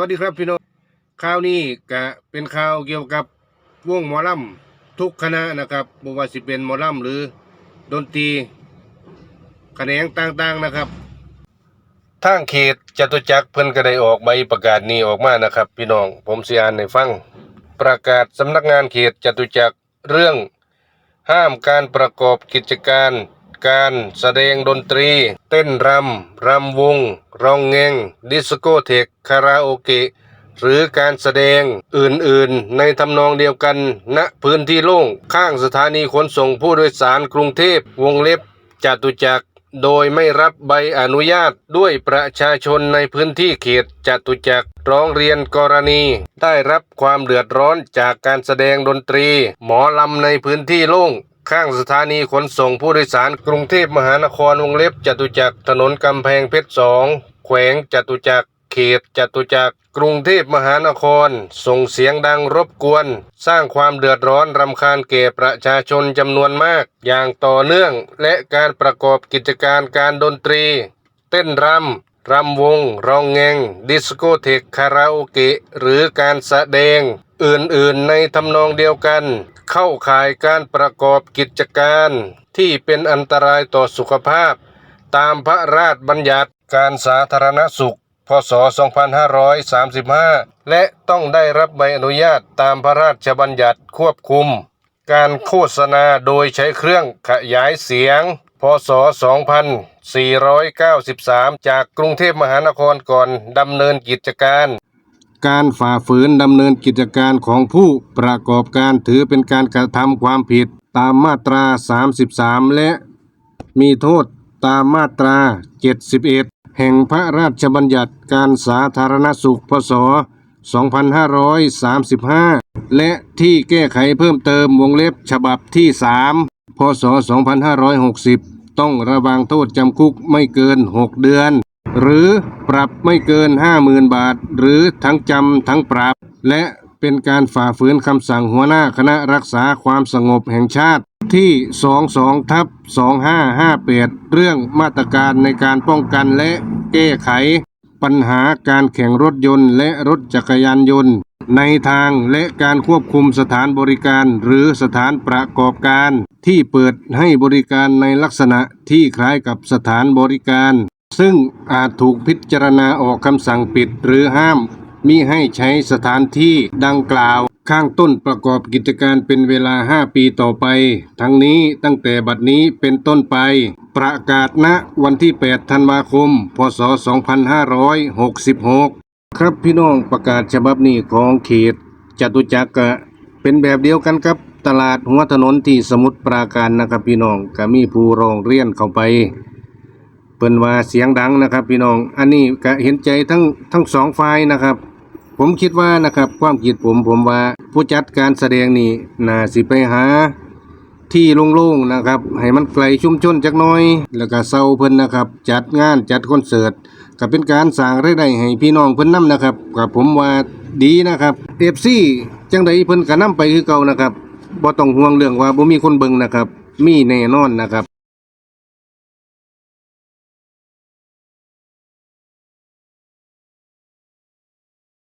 วัสดีครับพี่น้องข่าวนี้ก็เป็นข่าวเกี่ยวกับวงหมอลำทุกคณะนะครับบ่ว่าสิเป็นหมอลำหรือดนตรีแขนงต่างๆนะครับทางเขตจตุจักรเพิ่นก็ได้ออกใบประกาศนี้ออกมานะครับ พี่น้องผมสิอ่านให้ฟัง ประกาศสำนักงานเขตจตุจักรเรื่องห้ามการประกอบกิจการ การแสดงดนตรี เต้นรำ รำวง ร้องเงง ดิสโกเทกคาราโอเกะ หรือการแสดงอื่นๆ ในทำนองเดียวกันณพื้นที่โล่ง ข้างสถานีขนส่งผู้โดยสารกรุงเทพวงเล็บจตุจักรโดยไม่รับใบอนุญาตด้วยประชาชนในพื้นที่เขตจตุจักรร้องเรียนกรณี ได้รับความเดือดร้อนจากการแสดงดนตรี หมอลำในพื้นที่โล่ง ข้างสถานีขนส่งผู้โดยสารกรุงเทพมหานครวงเล็บจตุจักรถนนกำแพงเพชรสองแขวงจตุจักรเขตจตุจักรกรุงเทพมหานคร ส่งเสียงดังรบกวน สร้างความเดือดร้อนรำคาญแก่ประชาชนจำนวนมาก อย่างต่อเนื่องและการประกอบกิจการการดนตรี เต้นรำรำวง ร้องแงง ดิสโกเทกคาราโอเกะ หรือการแสดง อื่นๆในทำนองเดียวกัน เข้าข่ายการประกอบกิจการ ที่เป็นอันตรายต่อสุขภาพ ตามพระราชบัญญัติการสาธารณสุข พศ 2535 และต้องได้รับใบอนุญาตตามพระราชบัญญัติควบคุม การโฆษณาโดยใช้เครื่องขยายเสียง พศ 2493 จากกรุงเทพมหานครก่อนดำเนินกิจการ การฝ่าฝืนดำเนินกิจการของผู้ประกอบการถือเป็นการกระทำความผิดตามมาตรา 33 และมีโทษตามมาตรา 71 แห่งพระราชบัญญัติการสาธารณสุขพศ 2535 และที่แก้ไขเพิ่มเติมวงเล็บฉบับที่ 3 พศ 2560 ต้องระวางโทษจำคุกไม่เกิน 6 เดือน หรือปรับไม่เกิน 50,000 บาท หรือทั้งจำทั้งปรับ และเป็นการฝ่าฝืนคำสั่งหัวหน้าคณะรักษาความสงบแห่งชาติที่ 22 ทับ 2558 เรื่องมาตรการในการป้องกันและแก้ไข ปัญหาการแข่งรถยนต์และรถจักรยานยนต์ ในทางและการควบคุมสถานบริการหรือสถานประกอบการ ที่เปิดให้บริการในลักษณะที่คล้ายกับสถานบริการ ซึ่งอาจถูกพิจารณาออกคำสั่งปิดหรือห้ามมิให้ใช้สถานที่ดังกล่าว ข้างต้นประกอบกิจการเป็นเวลา 5 ปีต่อไป ทั้งนี้ตั้งแต่บัดนี้เป็นต้นไป ประกาศณวันที่ 8 ธันวาคม พศ 2566 ครับพี่น้องประกาศฉบับนี้ของเขตจตุจักรเป็นแบบเดียวกันครับตลาดหัวถนนที่สมุทรปราการนะครับพี่น้องก็มีผู้ร้องเรียนเข้าไป เปิ้นว่าเสียงดังนะครับ พี่น้อง อันนี้ก็เห็นใจทั้งทั้งสองฝ่ายนะครับ ผมคิดว่านะครับความคิดผมผมว่าผู้จัดการแสดงนี่น่าสิไปหา ที่โล่งๆนะครับ ให้มันไกลชุ่มชนจักน่อย แล้วก็เซาเพิ่นนะครับ จัดงานจัดคอนเสิร์ตก็เป็นการสร้างรายได้ให้พี่น้องเพิ่นนํนะครับก็ผมว่าดีนะครับ FC จังใดเพิ่นก็นํไปคือเก่านะครับบ่ต้องห่วงเรื่องว่าบ่มีคนเบิ่งนะครับ มีแน่นอนนะครับ